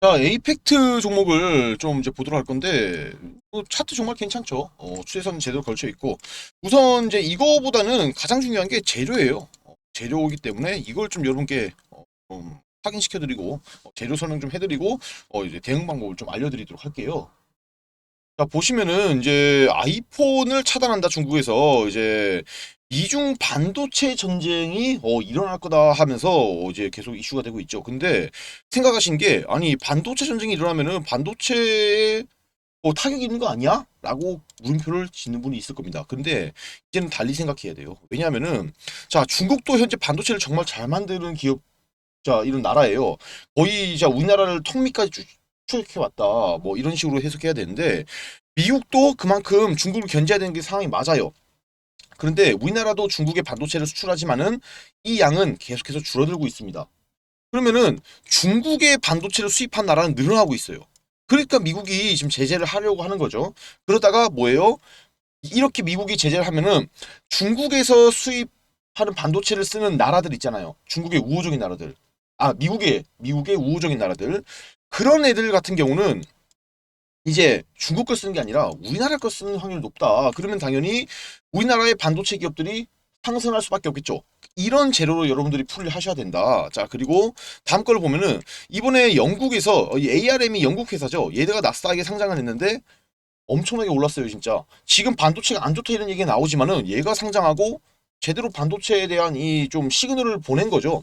자, 에이펙트 종목을 좀 이제 보도록 할 건데, 뭐 차트 정말 괜찮죠. 어, 추세선 제대로 걸쳐 있고, 우선 이제 이거보다는 가장 중요한 게 재료예요. 어, 재료이기 때문에 이걸 좀 여러분께 어, 좀 확인시켜드리고, 어, 재료 설명 좀 해드리고, 어, 이제 대응 방법을 좀 알려드리도록 할게요. 자, 보시면은 이제 아이폰을 차단한다 중국에서 이제 미중 반도체 전쟁이 어, 일어날 거다 하면서 어, 이제 계속 이슈가 되고 있죠. 근데 생각하신 게 아니 반도체 전쟁이 일어나면은 반도체에 뭐 타격이 있는 거 아니야? 라고 물음표를 짓는 분이 있을 겁니다. 근데 이제는 달리 생각해야 돼요. 왜냐하면은 자 중국도 현재 반도체를 정말 잘 만드는 기업 자 이런 나라예요. 거의 자 우리나라를 턱 밑까지 쭉 추격해 왔다. 뭐 이런 식으로 해석해야 되는데 미국도 그만큼 중국을 견제해야 되는 게 상황이 맞아요. 그런데 우리나라도 중국에 반도체를 수출하지만은 이 양은 계속해서 줄어들고 있습니다. 그러면은 중국의 반도체를 수입한 나라는 늘어나고 있어요. 그러니까 미국이 지금 제재를 하려고 하는 거죠. 그러다가 뭐예요? 이렇게 미국이 제재를 하면은 중국에서 수입하는 반도체를 쓰는 나라들 있잖아요. 중국의 우호적인 나라들. 아, 미국의 미국의 우호적인 나라들. 그런 애들 같은 경우는 이제 중국 걸 쓰는 게 아니라 우리나라 걸 쓰는 확률이 높다. 그러면 당연히 우리나라의 반도체 기업들이 상승할 수밖에 없겠죠. 이런 재료로 여러분들이 풀이를 하셔야 된다. 자, 그리고 다음 걸 보면은 이번에 영국에서 이 ARM이 영국 회사죠. 얘네가 나스닥에 상장을 했는데 엄청나게 올랐어요, 진짜. 지금 반도체가 안 좋다 이런 얘기가 나오지만은 얘가 상장하고 제대로 반도체에 대한 이 좀 시그널을 보낸 거죠.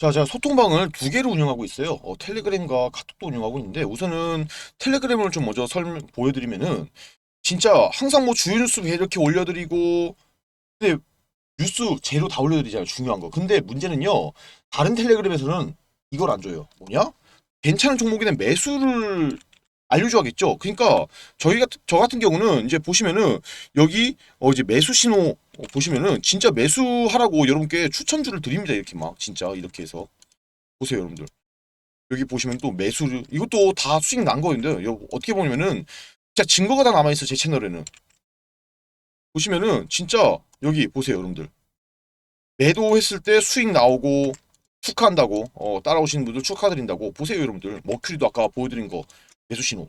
자 제가 소통방을 두 개를 운영하고 있어요. 어, 텔레그램과 카톡도 운영하고 있는데 우선은 텔레그램을 좀 먼저 설명 보여드리면은 진짜 항상 뭐 주요 뉴스 이렇게 올려드리고 근데 뉴스 재료 다 올려드리잖아요 중요한 거. 근데 문제는요 다른 텔레그램에서는 이걸 안 줘요. 뭐냐? 괜찮은 종목에 대한 매수를 알려줘야겠죠. 그러니까 저희 같은 저 같은 경우는 이제 보시면은 여기 어 이제 매수 신호 어, 보시면은 진짜 매수하라고 여러분께 추천주를 드립니다. 이렇게 막 진짜 이렇게 해서 보세요, 여러분들. 여기 보시면 또 매수를 이것도 다 수익 난 거인데 요 어떻게 보면은 진짜 증거가 다 남아 있어 제 채널에는 보시면은 진짜 여기 보세요, 여러분들. 매도했을 때 수익 나오고 축하한다고 어, 따라오시는 분들 축하드린다고 보세요 여러분들 머큐리도 아까 보여드린 거 매수 신호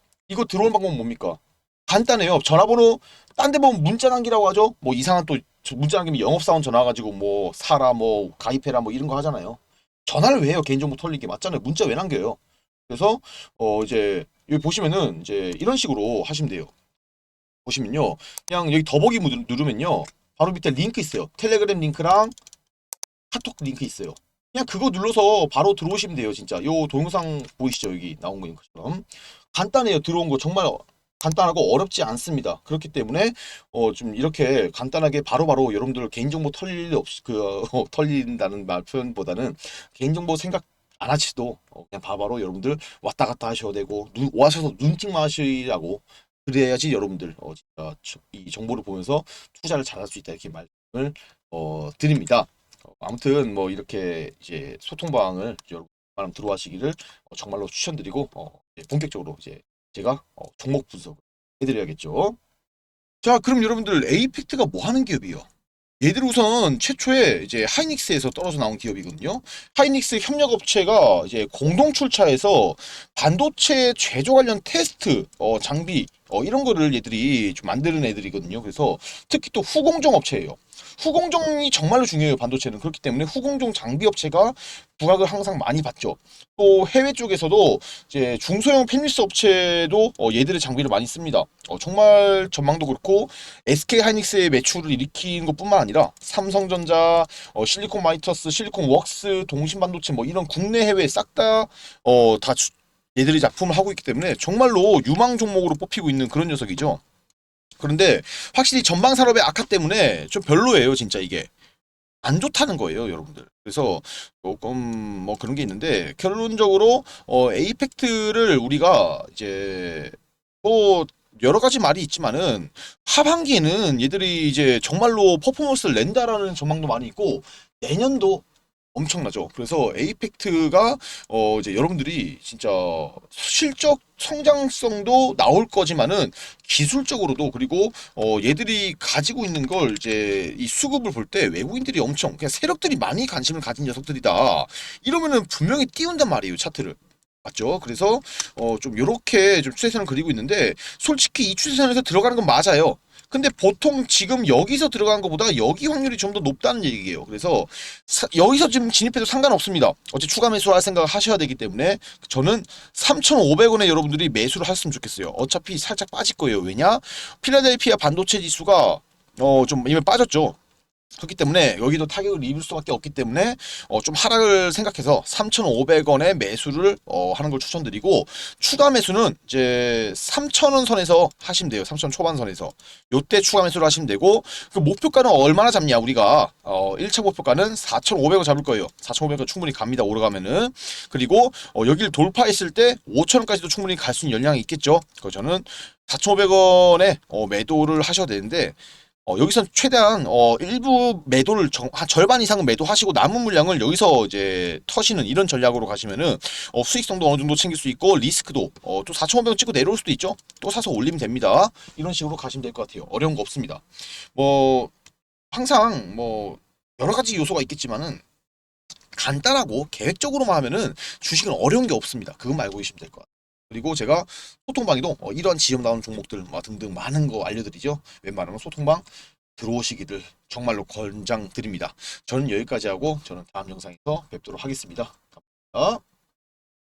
이거 들어오는 방법은 뭡니까? 간단해요. 전화번호 딴 데 보면 문자 남기라고 하죠? 뭐 이상한 또저 문자 남기면 영업사원 전화 가지고 뭐 사라 뭐 가입해라 뭐 이런 거 하잖아요. 전화를 왜 해요? 개인정보 털리게 맞잖아요. 문자 왜 남겨요? 그래서 어 이제 여기 보시면은 이제 이런 식으로 하시면 돼요. 보시면요. 그냥 여기 더보기 누르- 누르면요. 바로 밑에 링크 있어요. 텔레그램 링크랑 카톡 링크 있어요 그냥 그거 눌러서 바로 들어오시면 돼요 진짜. 요 동영상 보이시죠? 여기 나온 거 링크처럼. 간단해요. 들어온 거 정말 간단하고 어렵지 않습니다. 그렇기 때문에 어 좀 이렇게 간단하게 바로바로 여러분들 개인정보 털릴 일 없이 그 어, 털린다는 말 표현보다는 개인정보 생각 안 하시도 어, 그냥 바로바로 여러분들 왔다 갔다 하셔도 되고 눈, 와셔서 눈팅만 하시라고 그래야지 여러분들 어, 진짜 저- 이 정보를 보면서 투자를 잘할 수 있다 이렇게 말씀을 어, 드립니다. 어, 아무튼 뭐 이렇게 이제 소통 방을 여러분 많이 들어와시기를 어, 정말로 추천드리고 어, 본격적으로 이제 제가 어, 종목 분석을 해드려야겠죠. 자, 그럼 여러분들 에이펙트가 뭐 하는 기업이에요? 얘들 우선 최초에 이제 하이닉스에서 떨어져 나온 기업이거든요. 하이닉스 협력업체가 이제 공동 출차해서 반도체 제조 관련 테스트 어, 장비 어, 이런 거를 얘들이 좀 만드는 애들이거든요. 그래서 특히 또 후공정 업체예요. 후공정이 정말로 중요해요. 반도체는 그렇기 때문에 후공정 장비 업체가 부각을 항상 많이 받죠. 또 해외 쪽에서도 이제 중소형 펜리스 업체도 어, 얘들의 장비를 많이 씁니다. 어, 정말 전망도 그렇고 SK 하이닉스의 매출을 일으킨 것뿐만 아니라 삼성전자, 어, 실리콘 마이터스, 실리콘 웍스, 동신반도체 뭐 이런 국내 해외 싹 다어다 얘들이 작품을 하고 있기 때문에 정말로 유망 종목으로 뽑히고 있는 그런 녀석이죠. 그런데 확실히 전방 산업의 악화 때문에 좀 별로예요, 진짜 이게. 안 좋다는 거예요, 여러분들. 그래서 조금 뭐 그런 게 있는데 결론적으로 어 에이펙트를 우리가 이제 뭐 여러 가지 말이 있지만은 하반기에는 얘들이 이제 정말로 퍼포먼스를 낸다라는 전망도 많이 있고 내년도 엄청나죠. 그래서 에이펙트가 어 이제 여러분들이 진짜 실적 성장성도 나올 거지만은 기술적으로도 그리고 어 얘들이 가지고 있는 걸 이제 이 수급을 볼 때 외국인들이 엄청 그냥 세력들이 많이 관심을 가진 녀석들이다. 이러면은 분명히 띄운단 말이에요 차트를. 맞죠? 그래서 어 좀 요렇게 좀 추세선을 그리고 있는데 솔직히 이 추세선에서 들어가는 건 맞아요. 근데 보통 지금 여기서 들어간 것보다 여기 확률이 좀 더 높다는 얘기예요. 그래서 사- 여기서 지금 진입해도 상관없습니다. 어째 추가 매수할 생각을 하셔야 되기 때문에 저는 3,500원에 여러분들이 매수를 하셨으면 좋겠어요. 어차피 살짝 빠질 거예요. 왜냐? 필라델피아 반도체 지수가 어 좀 이미 빠졌죠. 그렇기 때문에 여기도 타격을 입을 수밖에 없기 때문에 어, 좀 하락을 생각해서 3,500원에 매수를 어, 하는 걸 추천드리고 추가 매수는 이제 3,000원 선에서 하시면 돼요. 3,000원 초반 선에서 요때 추가 매수를 하시면 되고 그 목표가는 얼마나 잡냐 우리가 어, 1차 목표가는 4,500원 잡을 거예요. 4,500원 충분히 갑니다. 오르가면은 그리고 어, 여기를 돌파했을 때 5,000원까지도 충분히 갈 수 있는 연량이 있겠죠. 그래서 저는 4,500원에 어, 매도를 하셔야 되는데 어, 여기서 최대한 어, 일부 매도를 정, 한 절반 이상은 매도하시고 남은 물량을 여기서 이제 터시는 이런 전략으로 가시면은 어, 수익성도 어느 정도 챙길 수 있고 리스크도 어, 또 4,500원 찍고 내려올 수도 있죠. 또 사서 올리면 됩니다. 이런 식으로 가시면 될 것 같아요. 어려운 거 없습니다. 뭐 항상 뭐 여러 가지 요소가 있겠지만은 간단하고 계획적으로만 하면은 주식은 어려운 게 없습니다. 그것만 알고 계시면 될 것 같아요. 그리고 제가 소통방에도 어, 이런 지점 나오는 종목들 뭐 등등 많은 거 알려드리죠. 웬만하면 소통방 들어오시기를 정말로 권장드립니다. 저는 여기까지 하고 저는 다음 영상에서 뵙도록 하겠습니다. 감사합니다.